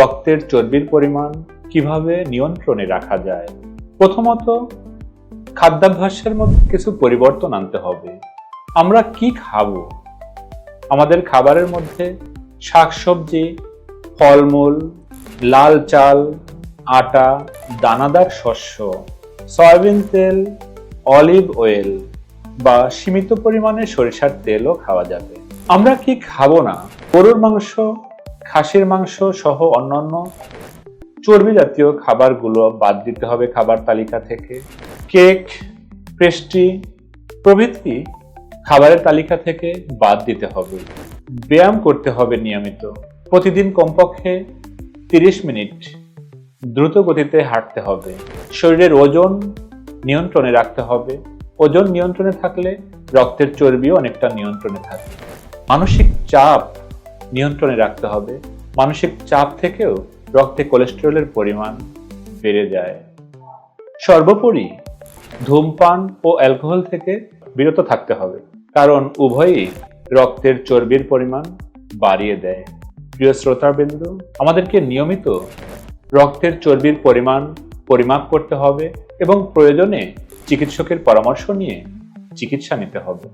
রক্তের চর্বির পরিমাণ কীভাবে নিয়ন্ত্রণে রাখা যায়? প্রথমত, খাদ্যাভ্যাসের মধ্যে কিছু পরিবর্তন আনতে হবে। আমরা কি খাব? আমাদের খাবারের মধ্যে শাকসবজি, ফলমূল, লাল চাল, আটা, দানাদার শস্য, সয়াবিন তেল, অলিভ অয়েল বা সীমিত পরিমাণে সরিষার তেলও খাওয়া যাবে। আমরা কি খাব না? গরুর মাংস খাসির মাংস সহ অন্যান্য চর্বি জাতীয় খাবারগুলো বাদ দিতে হবে খাবার তালিকা থেকে। কেক, পেস্ট্রি প্রভৃতি খাবারের তালিকা থেকে বাদ দিতে হবে। ব্যায়াম করতে হবে নিয়মিত। প্রতিদিন কমপক্ষে তিরিশ মিনিট দ্রুত গতিতে হাঁটতে হবে। শরীরের ওজন নিয়ন্ত্রণে রাখতে হবে। ওজন নিয়ন্ত্রণে থাকলে রক্তের চর্বিও অনেকটা নিয়ন্ত্রণে থাকে। মানসিক চাপ নিয়ন্ত্রণে রাখতে হবে। মানসিক চাপ থেকেও রক্তে কোলেস্টেরলের পরিমাণ বেড়ে যায়। সর্বোপরি ধূমপান ও অ্যালকোহল থেকে বিরত থাকতে হবে, কারণ উভয়ই রক্তের চর্বির পরিমাণ বাড়িয়ে দেয়। প্রিয় শ্রোতাবিন্দু, আমাদেরকে নিয়মিত রক্তের চর্বির পরিমাণ পরিমাপ করতে হবে এবং প্রয়োজনে চিকিৎসকের পরামর্শ নিয়ে চিকিৎসা নিতে হবে।